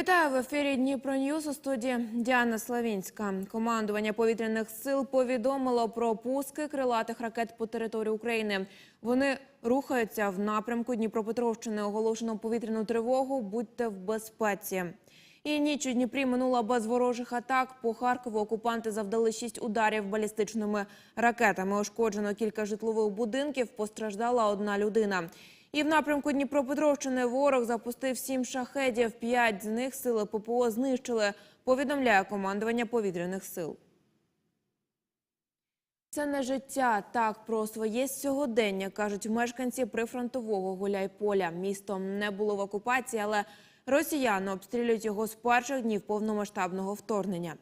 Вітаю в ефірі Дніпро Ньюс у студії Діана Славінська. Командування повітряних сил повідомило про пуски крилатих ракет по території України. Вони рухаються в напрямку Дніпропетровщини. Оголошено повітряну тривогу. Будьте в безпеці. І ніч у Дніпрі минула без ворожих атак. По Харкову окупанти завдали шість ударів балістичними ракетами. Ушкоджено кілька житлових будинків. Постраждала одна людина. І в напрямку Дніпропетровщини ворог запустив сім шахедів. П'ять з них сили ППО знищили. Повідомляє командування повітряних сил. Це не життя. Так про своє сьогодення кажуть мешканці прифронтового Гуляйполя. Місто не було в окупації, але росіяни обстрілюють його з перших днів повномасштабного вторгнення.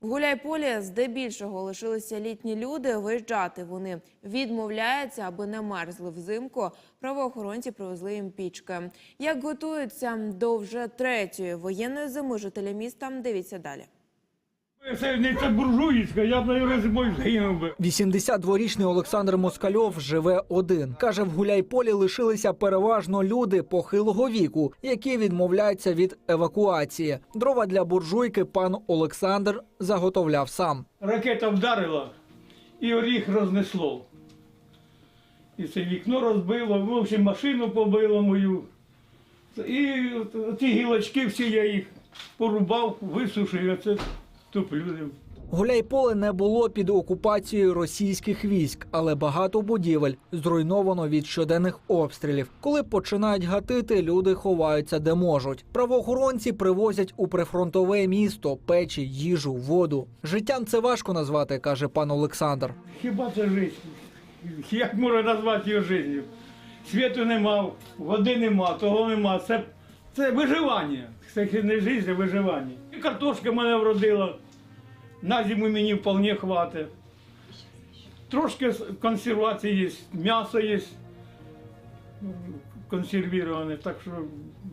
В Гуляйполі здебільшого лишилися літні люди. Виїжджати вони відмовляються, аби не мерзли взимку. Правоохоронці привезли їм пічки. Як готуються до вже третьої воєнної зими жителі міста? Дивіться далі. Це не це буржуїцька, я б навіть зимою загинув би. 82-річний Олександр Москальов живе один. Каже, в Гуляйполі лишилися переважно люди похилого віку, які відмовляються від евакуації. Дрова для буржуйки пан Олександр заготовляв сам. Ракета вдарила і оріх рознесло. І це вікно розбило, в общем, машину побило мою. І ті гілочки всі я їх порубав, висушив, туплю. Гуляйполе не було під окупацією російських військ, але багато будівель зруйновано від щоденних обстрілів. Коли починають гатити, люди ховаються де можуть. Правоохоронці привозять у прифронтове місто печі, їжу, воду. Життям це важко назвати, каже пан Олександр. Хіба це життя? Як можна назвати його життю? Світу нема, води нема, того нема. Це, це виживання. Це не життя, а виживання. І картошка мене вродила. На зиму мені вполне хватить. Трошки консервації є, м'ясо є м, консервіроване. Так що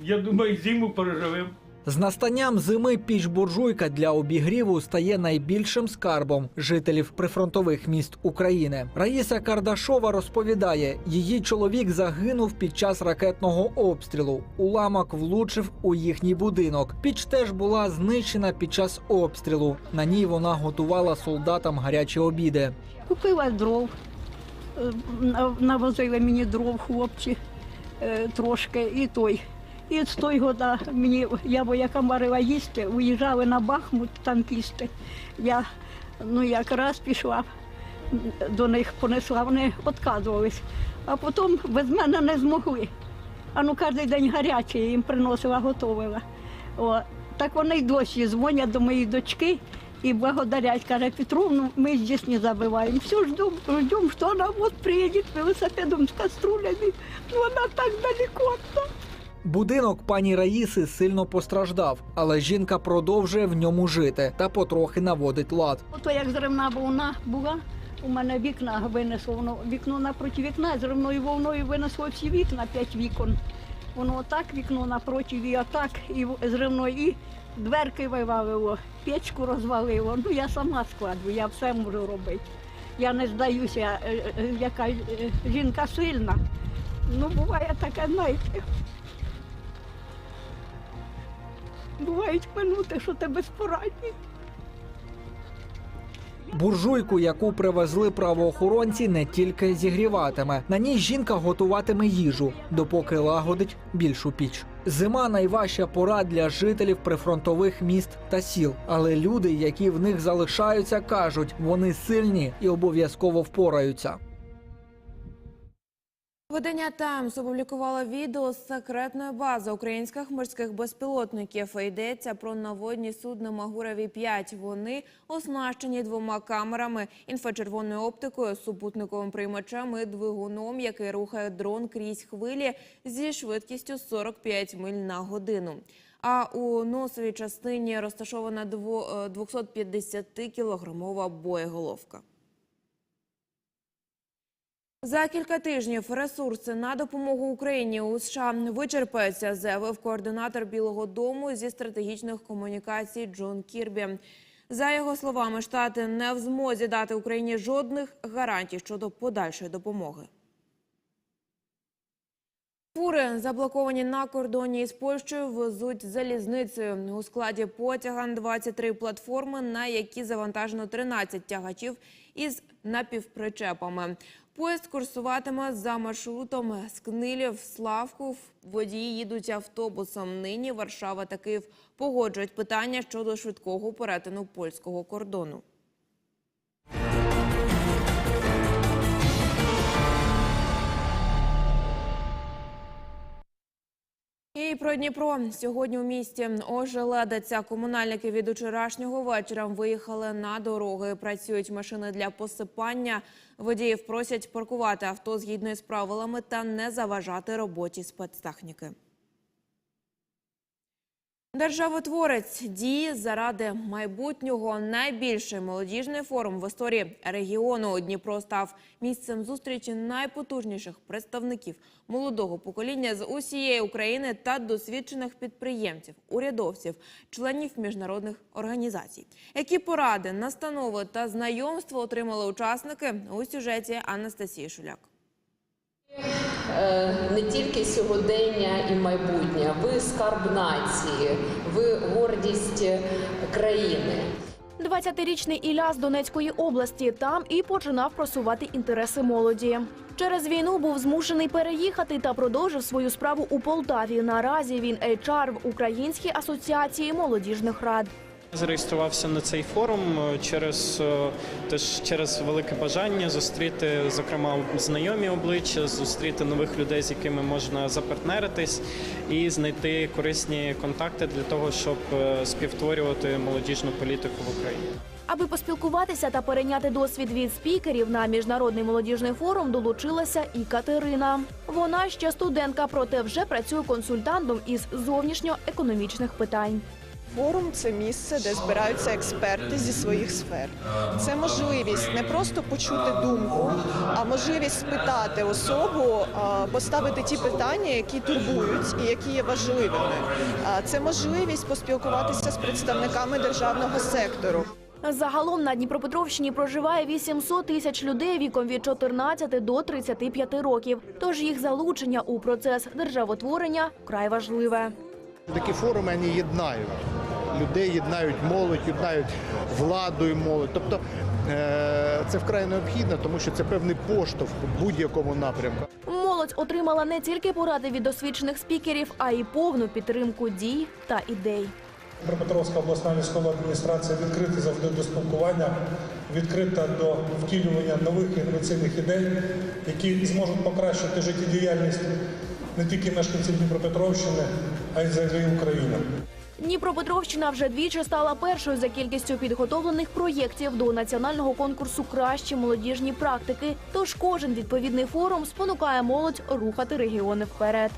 я думаю, зиму переживемо. З настанням зими піч буржуйка для обігріву стає найбільшим скарбом жителів прифронтових міст України. Раїса Кардашова розповідає, її чоловік загинув під час ракетного обстрілу. Уламок влучив у їхній будинок. Піч теж була знищена під час обстрілу. На ній вона готувала солдатам гарячі обіди. Купила дров, е, нав- навозили мені дров хлопці е, трошки і той. І з той года мені я воякам варила їсти, уїжджали на Бахмут танкісти. Я ну якраз пішла до них, понесла, вони відказувались, а потім без мене не змогли. А ну кожен день гаряче їм приносила, готувала. О, так вони й досі дзвонять до моєї дочки і благодарять. Каже, Петровну, ми здесь не забываем. Все ждем, ждем, что она вот приедет велосипедом с каструлями. Но она так далеко от. Будинок пані Раїси сильно постраждав, але жінка продовжує в ньому жити та потрохи наводить лад. Ото як зривна волна була, у мене вікна винесло, воно вікно напроти вікна, зривною волною винесло всі вікна, п'ять вікон. Воно отак вікно напроти, і отак, і зривною, і дверки вивалило, печку розвалило. Ну я сама складу, я все можу робити. Я не здаюся, е, е, яка е, жінка сильна. Ну, буває таке, знаєте. Бувають минути, що ти безпорадний. Буржуйку, яку привезли правоохоронці, не тільки зігріватиме. На ній жінка готуватиме їжу, допоки лагодить більшу піч. Зима найважча пора для жителів прифронтових міст та сіл. Але люди, які в них залишаються, кажуть, вони сильні і обов'язково впораються. Видання Таймс опублікувало відео з секретної бази українських морських безпілотників. Йдеться про наводні судна Магурові 5 Вони оснащені двома камерами, інфрачервоною оптикою, супутниковим приймачем і двигуном, який рухає дрон крізь хвилі зі швидкістю 45 миль на годину. А у носовій частині розташована 250-кілограмова боєголовка. За кілька тижнів ресурси на допомогу Україні у США вичерпаються, заявив координатор Білого Дому зі стратегічних комунікацій Джон Кірбі. За його словами, штати не в змозі дати Україні жодних гарантій щодо подальшої допомоги. Фури, заблоковані на кордоні із Польщею, везуть залізницею. У складі потяга 23 платформи, на які завантажено 13 тягачів із напівпричепами. Поїзд курсуватиме за маршрутом з Книлів Славку. Водії їдуть автобусом. Нині Варшава та Київ погоджують питання щодо швидкого перетину польського кордону. І про Дніпро сьогодні у місті ожеледиться. Комунальники від учорашнього вечора виїхали на дороги. Працюють машини для посипання. Водіїв просять паркувати авто згідно з правилами та не заважати роботі спецтехніки. Державотворець діє заради майбутнього. Найбільший молодіжний форум в історії регіону Дніпро став місцем зустрічі найпотужніших представників молодого покоління з усієї України та досвідчених підприємців, урядовців, членів міжнародних організацій. Які поради, настанови та знайомства отримали учасники у сюжеті Анастасії Шуляк. Е, не тільки сьогодення і майбутнє. Ви скарб нації, ви гордість країни. 20-річний Ілля з Донецької області там і починав просувати інтереси молоді. Через війну був змушений переїхати та продовжив свою справу у Полтаві. Наразі він HR в Українській асоціації молодіжних рад. Зареєструвався на цей форум е, через е, теж через велике бажання зустріти, зокрема, знайомі обличчя, зустріти нових людей, з якими можна запартнеритись, і знайти корисні контакти для того, щоб е, співтворювати молодіжну політику в Україні. Аби поспілкуватися та перейняти досвід від спікерів на міжнародний молодіжний форум долучилася і Катерина. Вона ще студентка, проте вже працює консультантом із зовнішньоекономічних питань. Форум це місце, де збираються експерти зі своїх сфер. Це можливість не просто почути думку, а можливість спитати особу, поставити ті питання, які турбують і які є важливими. Це можливість поспілкуватися з представниками державного сектору. Загалом на Дніпропетровщині проживає 800 тисяч людей віком від 14 до 35 років. Тож їх залучення у процес державотворення вкрай важливе. Такі форуми вони єднають. Людей єднають молодь, єднають владу і молодь. Тобто е, це вкрай необхідно, тому що це певний поштовх у будь-якому напрямку. Молодь отримала не тільки поради від досвідчених спікерів, а й повну підтримку дій та ідей. Дніпропетровська обласна військова адміністрація відкрита завжди до спілкування, відкрита до втілювання нових інноваційних ідей, які зможуть покращити життєдіяльність не тільки мешканців Дніпропетровщини, а й взагалі України. Дніпропетровщина вже двічі стала першою за кількістю підготовлених проєктів до національного конкурсу Кращі молодіжні практики. Тож кожен відповідний форум спонукає молодь рухати регіони вперед.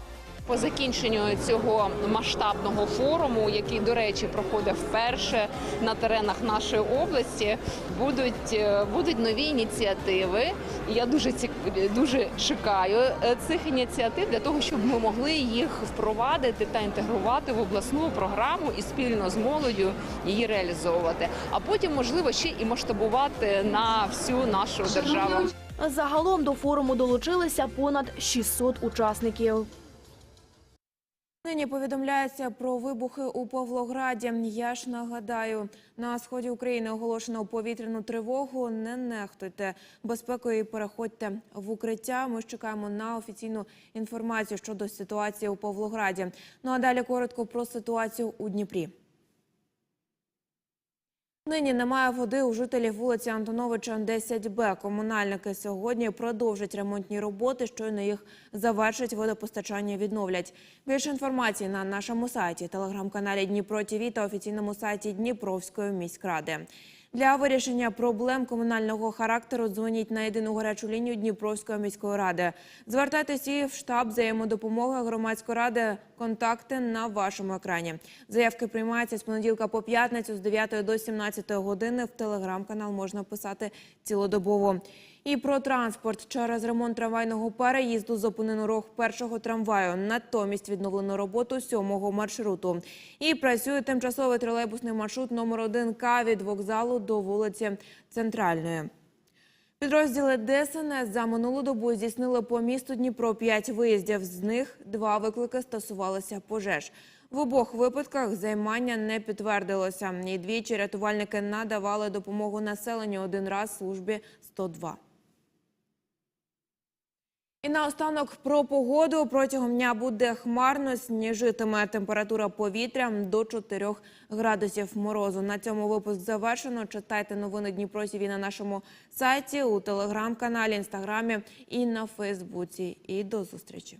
По закінченню цього масштабного форуму, який, до речі, проходить вперше на теренах нашої області, будуть, е, будуть нові ініціативи. І Я дуже цік... дуже чекаю е, цих ініціатив для того, щоб ми могли їх впровадити та інтегрувати в обласну програму і спільно з молоддю її реалізовувати. А потім, можливо, ще і масштабувати на всю нашу державу. Загалом до форуму долучилися понад 600 учасників. Нині повідомляється про вибухи у Павлограді. Я ж нагадаю, на сході України оголошено повітряну тривогу. Не нехтуйте безпекою і переходьте в укриття. Ми ж чекаємо на офіційну інформацію щодо ситуації у Павлограді. Ну а далі коротко про ситуацію у Дніпрі. Нині немає води у жителів вулиці Антоновича 10Б. Комунальники сьогодні продовжать ремонтні роботи, щойно їх завершать, водопостачання відновлять. Більше інформації на нашому сайті, телеграм-каналі Дніпро ТІВІ та офіційному сайті Дніпровської міськради. Для вирішення проблем комунального характеру дзвоніть на єдину гарячу лінію Дніпровської міської ради. Звертайтеся і в штаб взаємодопомоги громадської ради. Контакти на вашому екрані. Заявки приймаються з понеділка по п'ятницю з 9 до 17 години. В телеграм-канал можна писати цілодобово. І про транспорт через ремонт трамвайного переїзду зупинено рух першого трамваю. Натомість відновлено роботу сьомого маршруту. І працює тимчасовий тролейбусний маршрут номер 1 К від вокзалу до вулиці Центральної. Підрозділи ДСНС за минулу добу здійснили по місту Дніпро 5 виїздів. З них два виклики стосувалися пожеж. В обох випадках займання не підтвердилося. І двічі рятувальники надавали допомогу населенню один раз службі 102. І наостанок про погоду. Протягом дня буде хмарно, сніжитиме температура повітря до 4 градусів морозу. На цьому випуск завершено. Читайте новини Дніпро ТІВІ на нашому сайті, у телеграм-каналі, інстаграмі і на Фейсбуці. І до зустрічі.